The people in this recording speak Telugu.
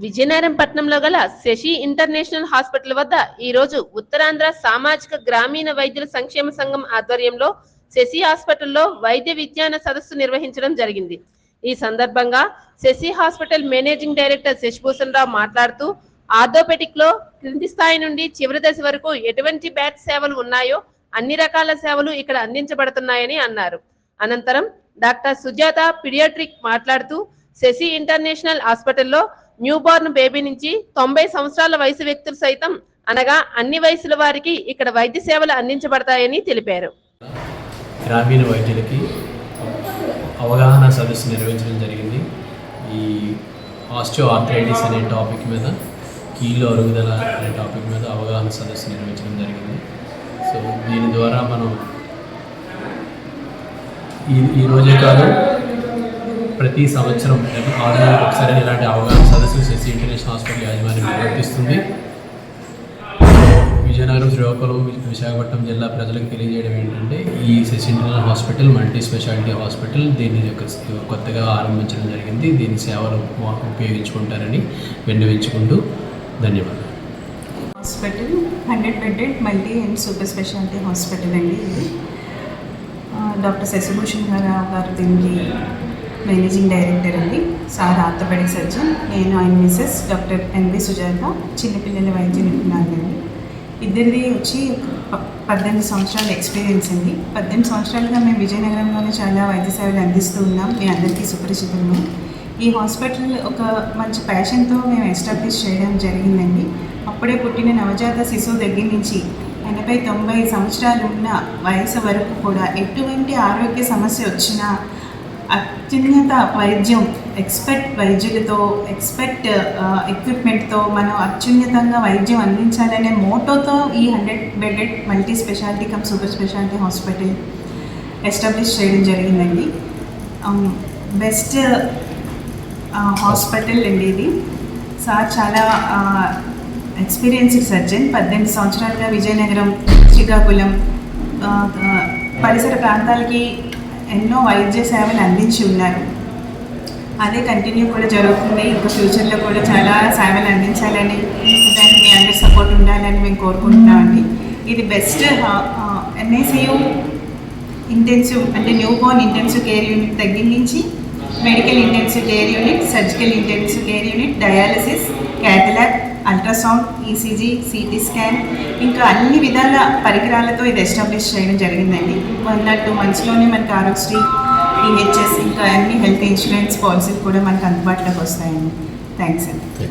విజయనగరం పట్టణంలో గల శశి ఇంటర్నేషనల్ హాస్పిటల్ వద్ద ఈ రోజు ఉత్తరాంధ్ర సామాజిక గ్రామీణ వైద్యుల సంక్షేమ సంఘం ఆధ్వర్యంలో శశి హాస్పిటల్లో వైద్య విజ్ఞాన సదస్సు నిర్వహించడం జరిగింది. ఈ సందర్భంగా Shashi hospital managing director Shashibhushan Rao మాట్లాడుతూ ఆర్థోపెటిక్లో క్రింది స్థాయి నుండి చివరి దశ వరకు ఎటువంటి బ్యాట్ సేవలు ఉన్నాయో అన్ని రకాల సేవలు ఇక్కడ అందించబడుతున్నాయని అన్నారు. అనంతరం డాక్టర్ సుజాత పిడియాట్రిక్ మాట్లాడుతూ శశి ఇంటర్నేషనల్ హాస్పిటల్లో న్యూబార్న్ బేబీ నుంచి తొంభై సంవత్సరాల వయసు వ్యక్తులు సైతం అనగా అన్ని వయసుల వారికి ఇక్కడ వైద్య సేవలు అందించబడతాయని తెలిపారు. గ్రామీణ వైద్యులకి అవగాహన సదస్సు నిర్వహించడం జరిగింది. ఈ ఆస్టియో ఆర్థరైటిస్ అనే టాపిక్ మీద కీళ్ళు అరుగుదల అనే టాపిక్ మీద అవగాహన సదస్సు నిర్వహించడం జరిగింది. సో దీని ద్వారా మనం ఈ ఈరోజే కాదు ప్రతి సంవత్సరం ఆరు నెలలకు ఒకసారి ఇలాంటి అవగాహన విశాఖపట్నం జిల్లా ప్రజలకు తెలియజేయడం ఏంటంటే ఈ Shashi hospital multi specialty hospital దీన్ని కొత్తగా ఆరంభించడం జరిగింది. దీని సేవలు ఉపయోగించుకుంటారని విన్నవించుకుంటూ ధన్యవాదాలు. Hospital hundred bedded multi and super specialty hospital అండి ఇది. డాక్టర్ శశిభూషణ్ గారు గారు దీనికి మేనేజింగ్ డైరెక్టర్ అండి. సార్ ఆర్థోపెడిక్ సర్జన్ నేను ఆయన మిస్సెస్ డాక్టర్ ఎన్వి సుజాత చిన్నపిల్లల వైద్య నిపుణురాలండి ఇద్దరిది వచ్చి ప- పద్దెనిమిది సంవత్సరాల ఎక్స్పీరియన్స్ అండి. పద్దెనిమిది సంవత్సరాలుగా మేము విజయనగరంలోనే చాలా వైద్య సేవలు అందిస్తూ ఉన్నాం. మీ అందరికీ సుపరిచితము ఈ హాస్పిటల్ ఒక మంచి ప్యాషన్తో మేము ఎస్టాబ్లిష్ చేయడం జరిగిందండి. అప్పుడే పుట్టిన నవజాత శిశువు దగ్గర నుంచి ఎనభై తొంభై సంవత్సరాలు ఉన్న వయసు వరకు కూడా ఎటువంటి ఆరోగ్య సమస్య వచ్చినా అత్యున్నత వైద్యం ఎక్స్పర్ట్ వైద్యులతో ఎక్స్పర్ట్ ఎక్విప్మెంట్తో మనం అత్యున్నతంగా వైద్యం అందించాలనే మోటోతో ఈ hundred bedded multi specialty cum super specialty hospital establish చేయడం జరిగిందండి. బెస్ట్ హాస్పిటల్ అండి ఇది. సార్ చాలా ఎక్స్పీరియన్స్డ్ సర్జన్ పద్దెనిమిది సంవత్సరాలుగా విజయనగరం శ్రీకాకుళం పరిసర ప్రాంతాలకి ఎన్నో వైద్య సేవలు అందించి ఉన్నారు. అదే కంటిన్యూ కూడా జరుగుతుంది. ఇంకా ఫ్యూచర్లో కూడా చాలా సేవలు అందించాలని దానికి మీ అందరి సపోర్ట్ ఉండాలని మేము కోరుకుంటున్నామండి ఇది బెస్ట్ ఎన్ఐసియు ఇంటెన్సివ్ అంటే newborn intensive care unit దగ్గర నుంచి medical intensive care unit surgical intensive care unit dialysis cath lab ultrasound ECG CT scan ఇంకా అన్ని విధాల పరికరాలతో ఇది ఎస్టాబ్లిష్ చేయడం జరిగిందండి. వన్ ఆర్ టూ మంత్స్లోనే మనకి ఆరోగ్యశ్రీ ఈహెచ్ఎస్ ఇంకా అన్ని హెల్త్ ఇన్సూరెన్స్ పాలసీలు కూడా మనకు అందుబాటులోకి వస్తాయండి. థ్యాంక్స్ అండి.